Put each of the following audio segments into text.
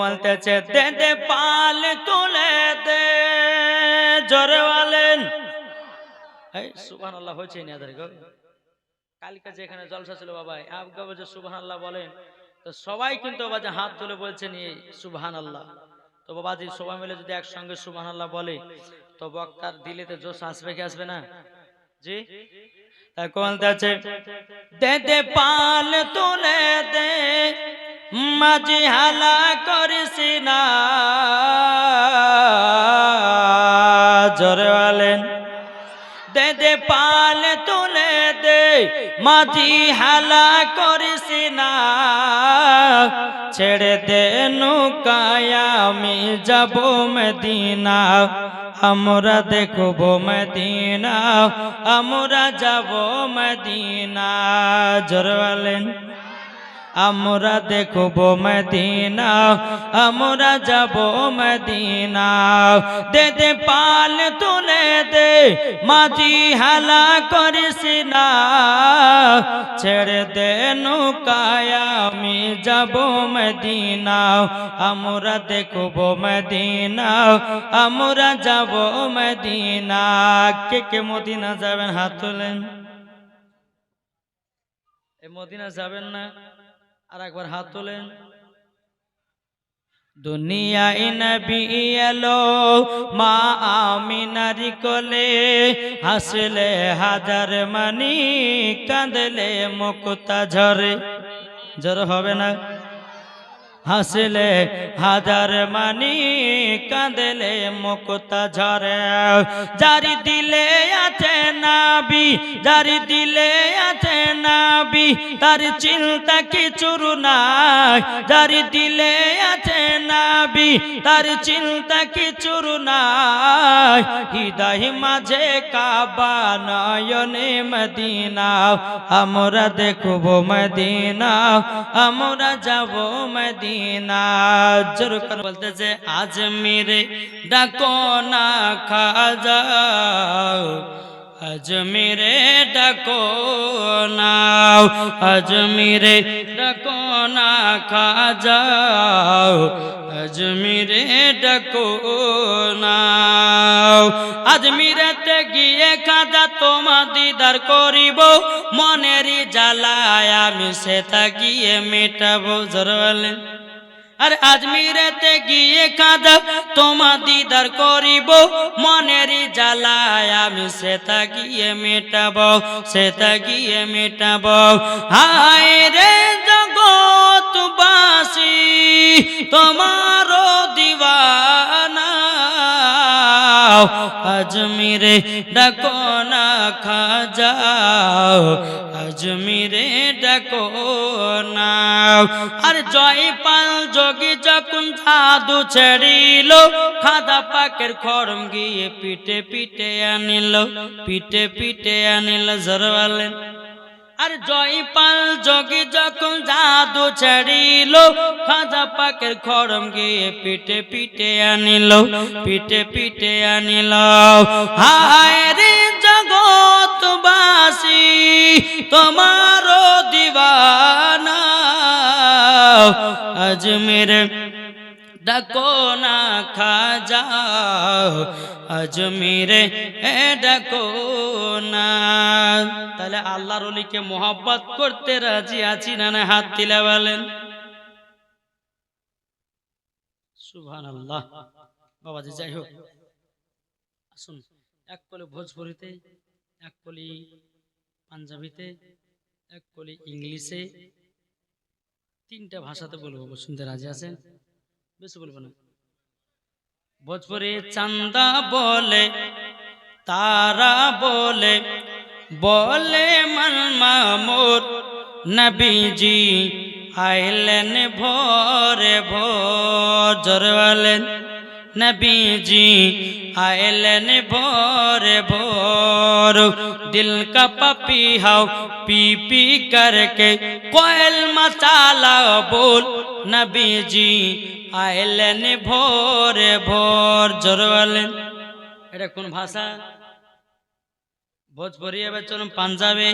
বলতেছে দে দে, পাল তুলে দে, জোরে বলেন। এই, সুবহানাল্লাহ, হয়েছে না আদার গো। কালকে যেখানে জলসা ছিল বাবা আপকা বলছে, সুবহানাল্লাহ বলেন। তো সবাই কিন্তু বাবা হাত তুলে বলছেন, এই সুবহানাল্লাহ। তো বাবাজি সবাই মিলে যদি একসঙ্গে সুবহানাল্লাহ বলে, তো বক্তার দিলেতে জোশ আসবে কি আসবে না? জি? তাই বলতেছে দে দে, পাল তুলে দে মাঝি হালা করিস না। জোরে বলেন। দে দে, পাল তুলে দে মাঝি হালা করিস না। ছেড়ে দে নৌকায়, আমি যাব মদিনা। আমরা দেখব মদিনা, আমরা যাব মদিনা। জোর বলেন। আমরা দেখব মদিনা, আমরা যাব মদিনা। দে দে পাল তুলে দে, মাঝি হালা করিস না। ছেড়ে দে নৌকায়, আমি যাব মদিনা। আমরা দেখব মদিনা, আমরা যাব মদিনা। কে কে মদিনা যাবেন হাত তোলেন। মদিনা যাবেন না। আর একবার হাত তোলেন। দুনিয়ায় নবী এলো, মা আমিনার কোলে হাসলে হাজার মানি, কাঁদলে মুক্তা ঝরে। জ্বর হবে না? হাসলে হাজার মানি কাঁদলে মুক্তা ঝরে। জারি দিলে আছে নাবি জারি দিলে আছে নাবি, তার চিন্তা কিছুর নাই। জারি দিলে আছে তার চিন্তা কিছুর নাই। হৃদয় মাঝে কাবা নয়নে মদিনা। আমরা দেখব মদিনা, আমরা যাব মদিনা। জোর করে বলতেছে আজমিরে ডাকো না খাজা। আজমিরে ডাকো না। আজমিরে ডাকো না খাজা। আজমিরে ডাকো না আজমিরেতে গিয়ে কাদা তোমা দিদার করিব। মনেরই জ্বালায় আমি সেটা গিয়ে মেটাবো। জোর আর আজমিরেতে গিয়ে কাঁদা তোমা দিদার করিব মনেরই জ্বালায় আমি সেটা গিয়ে মেটাব সেটা গিয়ে মেটাব। হায় রে জগৎবাসী তোমারও দিওয়ানা আজমিরে ডাকো না খাজাও আজমিরে ডাকো না। আর জয়পাল যোগী যখন জাদু ছেড়িল, খাদা পাকের খরম গিয়ে পিটে পিটে আনিল পিটে পিটে আনিল জরওয়ালেন আর জয়পাল যোগী যখন জাদু ছাড়িল খাজা পাকের খরম গিয়ে পিটে পিটে আনিল পিটে পিটে আনিল। হায় রে জগৎবাসী, তোমারও দিবানা আজমের ডাকো না খাজা আজমিরে এ ডাকো না তাহলে আল্লাহর অলিকে মোহাব্বত করতে রাজি আছি না না হাত দিলে বলেন সুভান আল্লাহ বাবাজি যাই হোক আসুন এক কলি ভোজপুরিতে এক কলি পাঞ্জাবিতে এক কলি ইংলিশে তিনটা ভাষাতে বলব শুনতে রাজি আছেন? বেশি বলব না। ভোজপুরি চান্দা বলে তারা বলে বলে মন মামুর নবীজি আইলেন ভোরে ভোর জোর নবীজি আইলেন ভোর ভোর। দিল কা পপি হাও, পি পি করকে কোয়েল মশালা বোল। নবীজি আইলেন ভোর ভোর। জোরওয়ালেন এটা কোন ভাষা? ভোজপুরি এবার চলুন পাঞ্জাবে।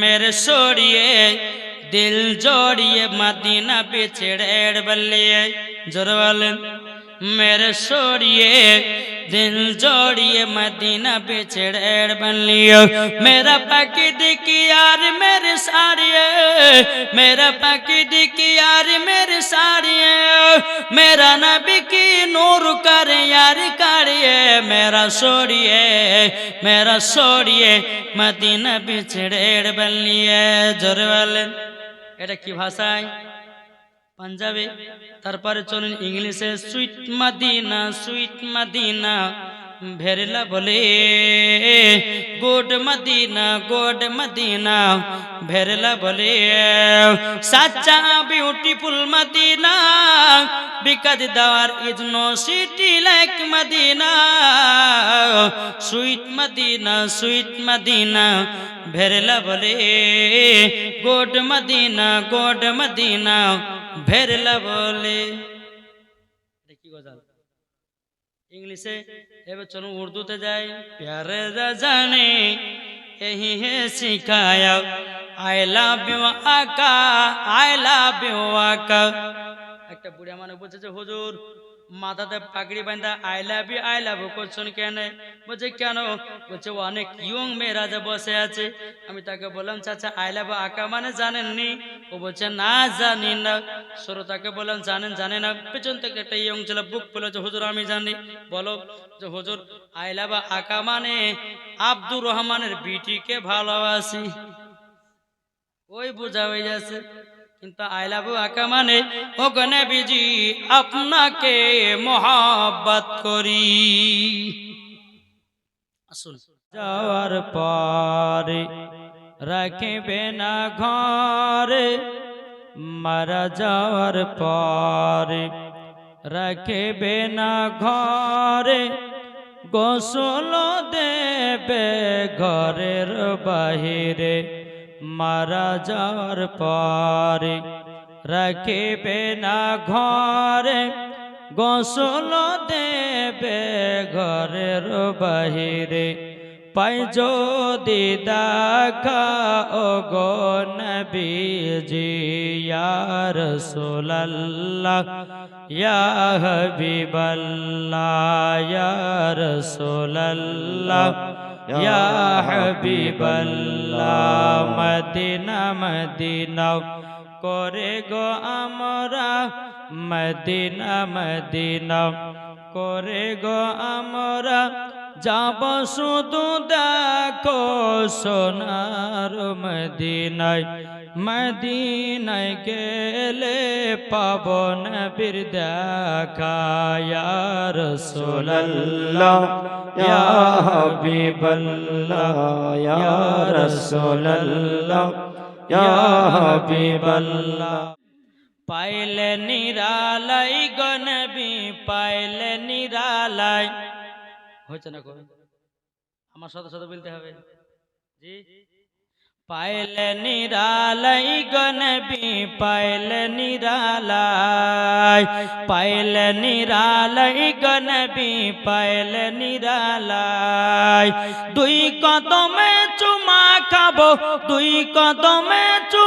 মেরে সরিয়ে, দিল জড়িয়ে, মাদিনা পিছড়ে বললিয়ে জোরালেন मेरे सोड़िए दिल जोड़िए मदीना बिछड़ेड़ बन लियो मेरा पकीद की यार मेरे साड़िए मेरा पकीद की यार मेरे साड़िए मेरा नबी की नूर कर यार काड़िए मेरा सोड़िए मेरा सोड़िए मदीना बिछड़ेड़ बन लिए जोर वाले এটা কি ভাষায় পাঞ্জাবে, তারপরে চলুন ইংলিশে, সুইট মাদিনা সুইট মাদিনা। ভেরলা বলে, গোড মদিনা গোড মদিনা। ভেরলা বলে, সাচ্চা beautiful Medina because there is city like Medina. Sweet Medina sweet Medina. ভেরলা বলে, গোড মদিনা গোড মদিনা। ভেরলা বলে এটা কি গজাল इंग्लिशे एवं चलो उर्दू ते जाए प्यारे जाने यही है सिखाया आई लव यू आका आई लव यू आका একটা বুড়া মানে বলছে যে হুজুর মাথাতে পাগড়ি বাঁধা I love you I love করছেন কেন? বলছে কেন? বলছে, অনেক ইয়ং মেয়েরা যে বসে আছে। আমি তাকে বললাম, চাচা আই লাভ আঁকা মানে জানেননি। ও বলছে, না, জানি না। শ্রোতাকে বললাম, জানেন জানে না। পেছন থেকে একটা ইয়ং ছেলে বুক পেল যে হুজুর, আমি জানি। বলো, যে হুজুর আই লাভ আঁকা মানে আব্দুর রহমানের বিটিকে ভালোবাসি। ওই বোঝা হয়ে যাচ্ছে। কিন্তু আই লাভ আকা মানে ওখানে বিজি আপনাকে মহাব্বত করি। যাওয়ার পরে রাখবে না ঘরে, মারা যাওয়ার পরে রাখবে না ঘরে, গোসল দেবে ঘরের বাহিরে। মারা যাওয়ার পরে রাখবে না ঘরে, গোসল দেবে ঘরের বাহিরে। পাই যদি দেখা ও গো নবীজি, ইয়া রাসূলুল্লাহ, ইয়া হাবিবাল্লাহ, ইয়া রাসূলুল্লাহ ইয়া হাবিবাল্লাহ মদিনা মদিনা করে গো আমরা মদিনা মদিনা করে গো আমরা যাব শুধু দেখো সোনার মদিনায় মদিনায় গেলে পাবন বীর দেখা। রসোল্লাহ ইয়া হাবিবাল্লাহ, ইয়া রাসূলুল্লাহ, ইয়া হাবিবাল্লাহ। পাইলে নিরালাই গনবি পাইলে নিরালাই। হয়েছে না কবে আমার সাথে সাথে বলতে হবে। জি? পাইলে নিরালাই গনবি পাইলে নিরালাই। পাইলে নিরালাই গনবি পাইলে নিরালাই। দুই কদমে চুমা খাব, দুই কদমে চুমা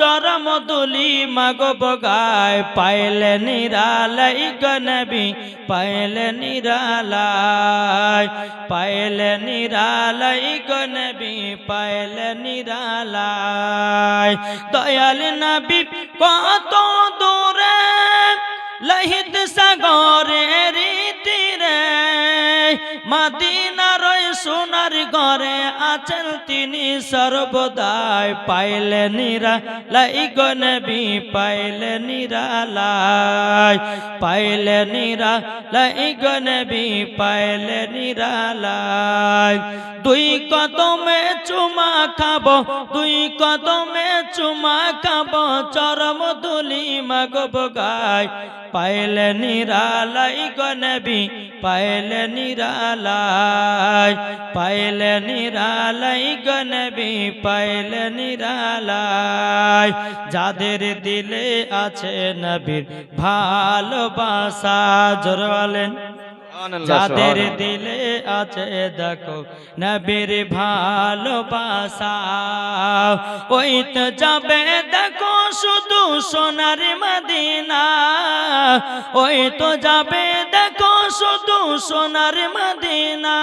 চরম দুলি মাগব গায় পাইলে নিরালাই গনবি পাইলে নিরালাই পাইলে নিরালাই গনবি পাইলে নিরালাই। দয়াল নবী, কত দূরে, লহিত সাগরে রীতিরে মদিনার ওই সোনার ঘরে আছেন তিনি সর্বদাই। পাইলে নিরা লাই গনবি পাইলে নিরালাই পাইলে নিরা লাই গনবি পাইলে নিরালাই দুই কদমে চুমা খাব, দুই কদমে চুমা খাব, চরম দুলি মাগব গায়। পাইলে নিরালাই গনবি পাইলে নিরালাই। পাইলে নিরালাই গনবি পাইলে নিরালাই। যাদের দিলে আছে নবীর ভালোবাসা, জোর বলেন। যাদের দিলে আছে দেখো নবীর ভালোবাসা। ওই তো যাবে দেখো শুধু সোনার মদিনা। ওই তো যাবে দেখো শুধু সোনার মদিনা।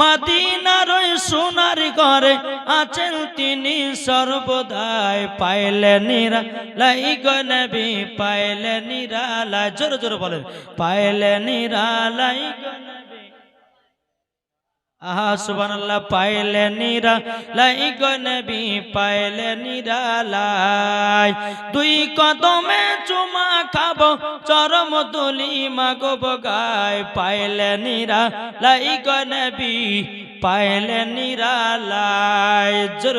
মদিনার ওই সোনার ঘরে আছেন তিনি সর্বদাই। পাইলে নিরা লাই গনবি পাইলে নিরালাই জোরে জোরে বলেন, পাইলে নিরালাই গনবি আহা, সুবহানাল্লাহ, পাইলে নিরা, লাই গনবি পাইলে নিরালাই দুই কদমে চুমা খাব, চরম তুলি মাগব গায় পাইলে নিরা, লাই গনবি পাইলে নিরালাই জোর